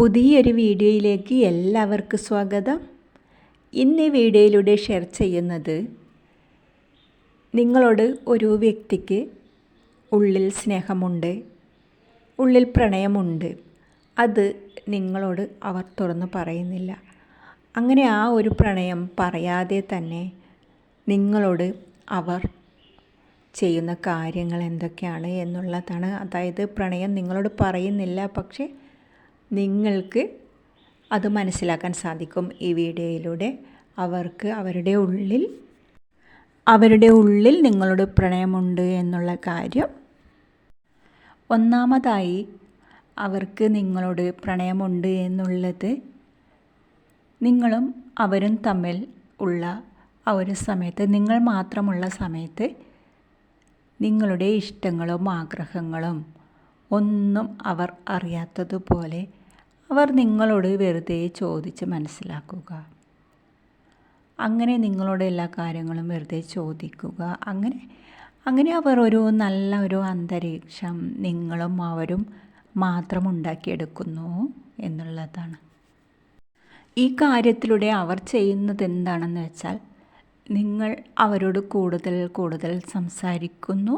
പുതിയൊരു വീഡിയോയിലേക്ക് എല്ലാവർക്കും സ്വാഗതം. ഇന്ന് ഈ വീഡിയോയിലൂടെ ഷെയർ ചെയ്യുന്നത് നിങ്ങളോട് ഒരു വ്യക്തിക്ക് ഉള്ളിൽ സ്നേഹമുണ്ട് ഉള്ളിൽ പ്രണയമുണ്ട്. അത് നിങ്ങളോട് അവർ തുറന്നു പറയുന്നില്ല. അങ്ങനെ ആ ഒരു പ്രണയം പറയാതെ തന്നെ നിങ്ങളോട് അവർ ചെയ്യുന്ന കാര്യങ്ങൾ എന്തൊക്കെയാണ് എന്നുള്ളതാണ്. അതായത് പ്രണയം നിങ്ങളോട് പറയുന്നില്ല പക്ഷേ നിങ്ങൾക്ക് അത് മനസ്സിലാക്കാൻ സാധിക്കും ഈ വീഡിയോയിലൂടെ. അവർക്ക് അവരുടെ ഉള്ളിൽ അവരുടെ ഉള്ളിൽ നിങ്ങളുടെ പ്രണയമുണ്ട് എന്നുള്ള കാര്യം. ഒന്നാമതായി അവർക്ക് നിങ്ങളുടെ പ്രണയമുണ്ട് എന്നുള്ളത് നിങ്ങളും അവരും തമ്മിൽ ഉള്ള ആ ഒരു സമയത്ത് നിങ്ങൾ മാത്രമുള്ള സമയത്ത് നിങ്ങളുടെ ഇഷ്ടങ്ങളും ആഗ്രഹങ്ങളും ഒന്നും അവർ അറിയാത്തതുപോലെ അവർ നിങ്ങളോട് വെറുതെ ചോദിച്ച് മനസ്സിലാക്കുക. അങ്ങനെ നിങ്ങളോട് എല്ലാ കാര്യങ്ങളും വെറുതെ ചോദിക്കുക. അങ്ങനെ അങ്ങനെ അവർ ഒരു നല്ല ഒരു അന്തരീക്ഷം നിങ്ങളും അവരും മാത്രം ഉണ്ടാക്കിയെടുക്കുന്നു എന്നുള്ളതാണ്. ഈ കാര്യത്തിലൂടെ അവർ ചെയ്യുന്നത് എന്താണെന്ന് വെച്ചാൽ നിങ്ങൾ അവരോട് കൂടുതൽ കൂടുതൽ സംസാരിക്കുന്നു.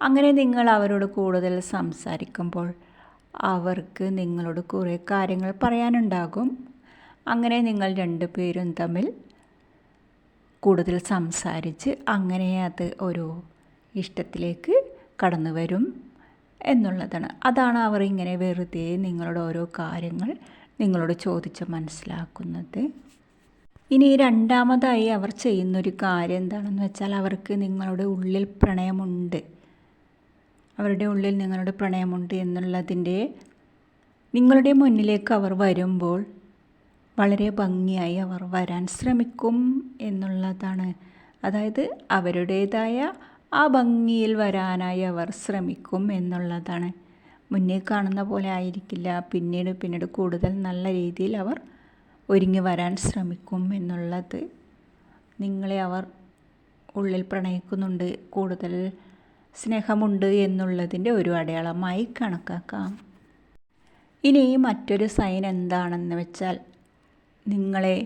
അങ്ങനെ നിങ്ങൾ അവരോട് കൂടുതൽ സംസാരിക്കുമ്പോൾ അവർക്ക് നിങ്ങളോട് കുറേ കാര്യങ്ങൾ പറയാനുണ്ടാകും. അങ്ങനെ നിങ്ങൾ രണ്ടു പേരും തമ്മിൽ കൂടുതൽ സംസാരിച്ച് അങ്ങനെ അത് ഒരു ഇഷ്ടത്തിലേക്ക് കടന്നു വരും എന്നുള്ളതാണ്. അതാണ് അവർ ഇങ്ങനെ വെറുതെ നിങ്ങളോട് ഓരോ കാര്യങ്ങൾ നിങ്ങളോട് ചോദിച്ച് മനസ്സിലാക്കുന്നത്. ഇനി രണ്ടാമതായി അവർ ചെയ്യുന്നൊരു കാര്യം എന്താണെന്ന് വെച്ചാൽ അവർക്ക് നിങ്ങളുടെ ഉള്ളിൽ പ്രണയമുണ്ട്. അവരുടെ ഉള്ളിൽ നിങ്ങളുടെ പ്രണയമുണ്ട് എന്നുള്ളതിന്റെ നിങ്ങളുടെ മുന്നിലേക്ക് അവർ വരുമ്പോൾ വളരെ ഭംഗിയായി അവർ വരാൻ ശ്രമിക്കും എന്നുള്ളതാണ്. അതായത് അവരുടേതായ ആ ഭംഗിയിൽ വരാനായി അവർ ശ്രമിക്കും എന്നുള്ളതാണ്. മുന്നേ കാണുന്ന പോലെ ആയിരിക്കില്ല. പിന്നീട് പിന്നീട് കൂടുതൽ നല്ല രീതിയിൽ അവർ ഒരുങ്ങി വരാൻ ശ്രമിക്കും എന്നുള്ളത് നിങ്ങളെ അവർ ഉള്ളിൽ പ്രണയിക്കുന്നുണ്ട്. കൂടുതൽ സ്നേഹമുണ്ട് എന്നുള്ളതിന്റെ ഒരു അടയാളമായി കണക്കാക്കാം. ഇനി മറ്റൊരു സൈൻ എന്താണെന്ന് വെച്ചാൽ നിങ്ങളെ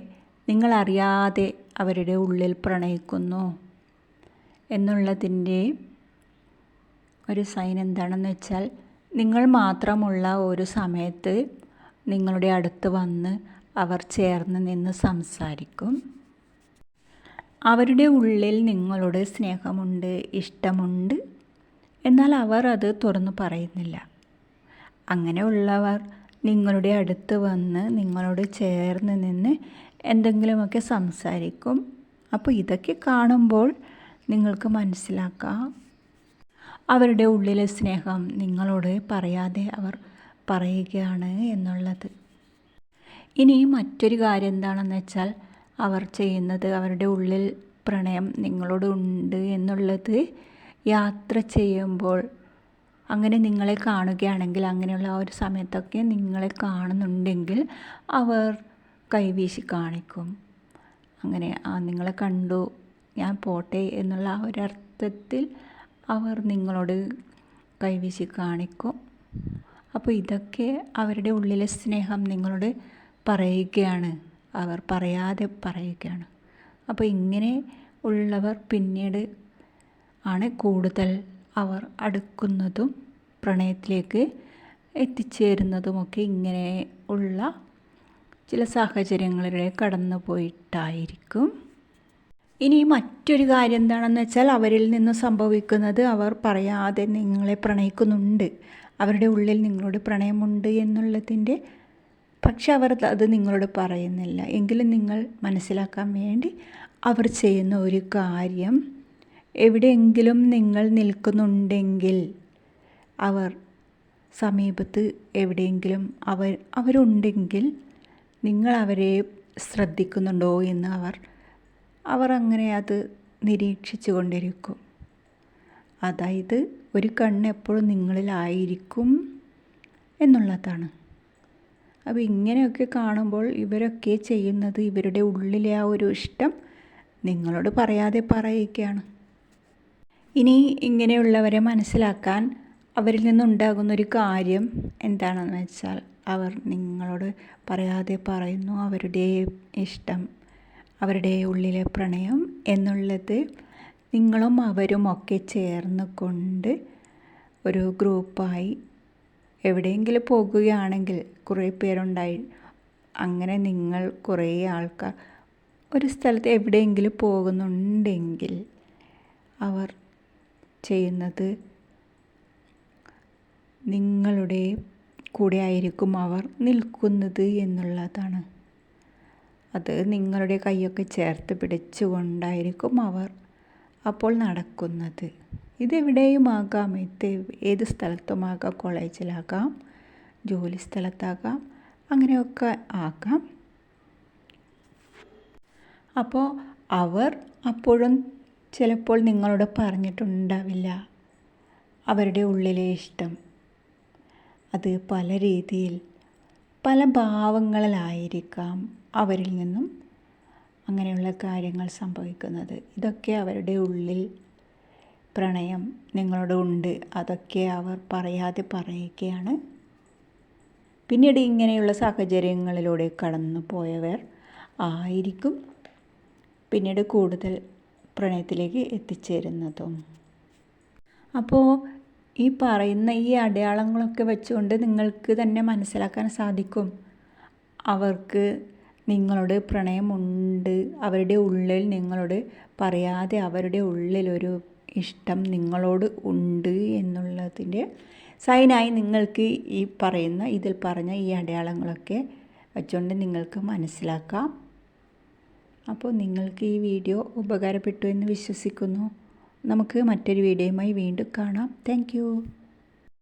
നിങ്ങളറിയാതെ അവരുടെ ഉള്ളിൽ പ്രണയിക്കുന്നു എന്നുള്ളതിന്റെ ഒരു സൈൻ എന്താണെന്ന് വെച്ചാൽ നിങ്ങൾ മാത്രമുള്ള ഒരു സമയത്ത് നിങ്ങളുടെ അടുത്ത് വന്ന് അവർ ചേർന്ന് നിന്ന് സംസാരിക്കും. അവരുടെ ഉള്ളിൽ നിങ്ങളുടെ സ്നേഹമുണ്ട് ഇഷ്ടമുണ്ട് എന്നാൽ അവർ അത് തുറന്നു പറയുന്നില്ല. അങ്ങനെയുള്ളവർ നിങ്ങളുടെ അടുത്ത് വന്ന് നിങ്ങളോട് ചേർന്ന് നിന്ന് എന്തെങ്കിലുമൊക്കെ സംസാരിക്കും. അപ്പോൾ ഇതൊക്കെ കാണുമ്പോൾ നിങ്ങൾക്ക് മനസ്സിലാക്കാം. അവരുടെ ഉള്ളിലെ സ്നേഹം നിങ്ങളോട് പറയാതെ അവർ പറയുകയാണ് എന്നുള്ളത്. ഇനി മറ്റൊരു കാര്യം എന്താണെന്ന് വെച്ചാൽ അവർ ചെയ്യുന്നത് അവരുടെ ഉള്ളിൽ പ്രണയം നിങ്ങളോട് ഉണ്ട് എന്നുള്ളത് യാത്ര ചെയ്യുമ്പോൾ അങ്ങനെ നിങ്ങളെ കാണുകയാണെങ്കിൽ അങ്ങനെയുള്ള ആ ഒരു സമയത്തൊക്കെ നിങ്ങളെ കാണുന്നുണ്ടെങ്കിൽ അവർ കൈവീശി കാണിക്കും. അങ്ങനെ ആ നിങ്ങളെ കണ്ടു ഞാൻ പോട്ടെ എന്നുള്ള ആ ഒരർത്ഥത്തിൽ അവർ നിങ്ങളോട് കൈവീശി കാണിക്കും. അപ്പോൾ ഇതൊക്കെ അവരുടെ ഉള്ളിലെ സ്നേഹം നിങ്ങളോട് പറയുകയാണ്. അവർ പറയാതെ പറയുകയാണ്. അപ്പോൾ ഇങ്ങനെ ഉള്ളവർ പിന്നീട് ആണ് കൂടുതൽ അവർ അടുക്കുന്നതും പ്രണയത്തിലേക്ക് എത്തിച്ചേരുന്നതുമൊക്കെ ഇങ്ങനെ ഉള്ള ചില സാഹചര്യങ്ങളിലൂടെ കടന്നു പോയിട്ടായിരിക്കും. ഇനി മറ്റൊരു കാര്യം എന്താണെന്ന് വെച്ചാൽ അവരിൽ നിന്ന് സംഭവിക്കുന്നത് അവർ പറയാതെ നിങ്ങളെ പ്രണയിക്കുന്നുണ്ട്. അവരുടെ ഉള്ളിൽ നിങ്ങളോട് പ്രണയമുണ്ട് എന്നുള്ളതിന്റെ പക്ഷെ അവർ അത് നിങ്ങളോട് പറയുന്നില്ല. എങ്കിലും നിങ്ങൾ മനസ്സിലാക്കാൻ വേണ്ടി അവർ ചെയ്യുന്ന ഒരു കാര്യം എവിടെയെങ്കിലും നിങ്ങൾ നിൽക്കുന്നുണ്ടെങ്കിൽ അവർ സമീപത്ത് എവിടെയെങ്കിലും അവർ അവരുണ്ടെങ്കിൽ നിങ്ങൾ അവരെ ശ്രദ്ധിക്കുന്നുണ്ടോ എന്ന് അവർ അവർ അങ്ങനെ അത് നിരീക്ഷിച്ചു കൊണ്ടിരിക്കും. അതായത് ഒരു കണ്ണ് എപ്പോഴും നിങ്ങളിലായിരിക്കും എന്നുള്ളതാണ്. അപ്പോൾ ഇങ്ങനെയൊക്കെ കാണുമ്പോൾ ഇവരൊക്കെ ചെയ്യുന്നത് ഇവരുടെ ഉള്ളിലെ ആ ഒരു ഇഷ്ടം നിങ്ങളോട് പറയാതെ പറയുകയാണ്. ഇനി ഇങ്ങനെയുള്ളവരെ മനസ്സിലാക്കാൻ അവരിൽ നിന്നുണ്ടാകുന്ന ഒരു കാര്യം എന്താണെന്ന് വെച്ചാൽ അവർ നിങ്ങളോട് പറയാതെ പറയുന്നു അവരുടെ ഇഷ്ടം അവരുടെ ഉള്ളിലെ പ്രണയം എന്നുള്ളത് നിങ്ങളും അവരും ഒക്കെ ചേർന്ന് കൊണ്ട് ഒരു ഗ്രൂപ്പായി എവിടെയെങ്കിലും പോകുകയാണെങ്കിൽ കുറേ പേരുണ്ടായി. അങ്ങനെ നിങ്ങൾ കുറേ ആൾക്കാർ ഒരു സ്ഥലത്ത് എവിടെയെങ്കിലും പോകുന്നുണ്ടെങ്കിൽ അവർ ചെയ്യുന്നത്. നിങ്ങളുടെ കൂടെ ആയിരിക്കും അവർ നിൽക്കുന്നത് എന്നുള്ളതാണ്. അത് നിങ്ങളുടെ കൈയൊക്കെ ചേർത്ത് പിടിച്ചുകൊണ്ടായിരിക്കും അവർ അപ്പോൾ നടക്കുന്നത്. ഇതെവിടെയുമാകാം ഇത് ഏത് സ്ഥലത്തുമാകാം? കോളേജിലാകാം ജോലി സ്ഥലത്താകാം അങ്ങനെയൊക്കെ ആകാം. അപ്പോൾ അവർ അപ്പോഴും ചിലപ്പോൾ നിങ്ങളോട് പറഞ്ഞിട്ടുണ്ടാവില്ല. അവരുടെ ഉള്ളിലെ ഇഷ്ടം. അത് പല രീതിയിൽ പല ഭാവങ്ങളിലായിരിക്കാം അവരിൽ നിന്നും അങ്ങനെയുള്ള കാര്യങ്ങൾ സംഭവിക്കുന്നത്. ഇതൊക്കെ അവരുടെ ഉള്ളിൽ പ്രണയം നിങ്ങളോട് ഉണ്ട്. അതൊക്കെ അവർ പറയാതെ പറയുകയാണ്. പിന്നീട് ഇങ്ങനെയുള്ള സാഹചര്യങ്ങളിലൂടെ കടന്നു പോയവർ ആയിരിക്കും. പിന്നീട് കൂടുതൽ പ്രണയത്തിലേക്ക് എത്തിച്ചേരുന്നതും. അപ്പോൾ ഈ പറയുന്ന ഈ അടയാളങ്ങളൊക്കെ വെച്ചുകൊണ്ട് നിങ്ങൾക്ക് തന്നെ മനസ്സിലാക്കാൻ സാധിക്കും. അവർക്ക് നിങ്ങളോട് പ്രണയമുണ്ട്. അവരുടെ ഉള്ളിൽ നിങ്ങളോട് പറയാതെ അവരുടെ ഉള്ളിലൊരു ഇഷ്ടം നിങ്ങളോട് ഉണ്ട് എന്നുള്ളതിന്റെ സൈനായി നിങ്ങൾക്ക് ഈ പറയുന്ന ഇതിൽ പറഞ്ഞ ഈ അടയാളങ്ങളൊക്കെ വെച്ചുകൊണ്ട് നിങ്ങൾക്ക് മനസ്സിലാക്കാം. അപ്പോൾ നിങ്ങൾക്ക് ഈ വീഡിയോ ഉപകാരപ്പെട്ടു എന്ന് വിശ്വസിക്കുന്നു. നമുക്ക് മറ്റൊരു വീഡിയോയുമായി വീണ്ടും കാണാം. താങ്ക്